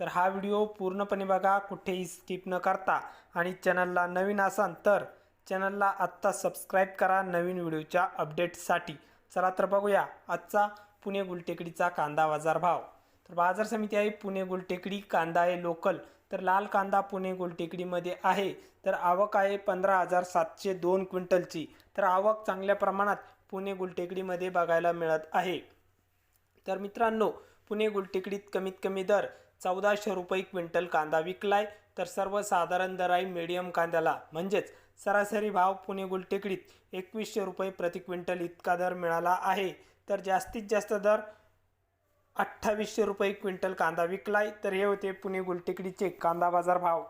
तर हा व्हिडिओ पूर्णपणे बघा कुठेही स्किप न करता. आणि चॅनलला नवीन असाल तर चॅनलला आत्ता सबस्क्राईब करा नवीन व्हिडिओच्या अपडेटसाठी चला तर बघूया आजचा पुणे गुलटेकडीचा कांदा बाजार भाव. तर बाजार समिती आहे पुणे गुलटेकडी कांदा आहे लोकल. तर लाल कांदा पुणे गुलटेकडीमध्ये आहे. तर आवक आहे पंधरा हजार सातशे दोन क्विंटलची. तर आवक चांगल्या प्रमाणात पुणे गुलटेकडीमध्ये बघायला मिळत आहे. तर मित्रांनो पुणे गुलटेकडीत कमीत कमी दर चौदाशे रुपये क्विंटल कांदा विकलाय. तर सर्वसाधारण दर आहे मीडियम कांद्याला म्हणजेच सरासरी भाव पुणे गुलटेकडीत एकवीसशे रुपये प्रति क्विंटल इतका दर मिळाला आहे. तर जास्तीत जास्त दर अठ्ठावीसशे रुपये क्विंटल कांदा विकलाय. तर हे होते पुणे गुलटेकडीचे कांदा बाजार भाव.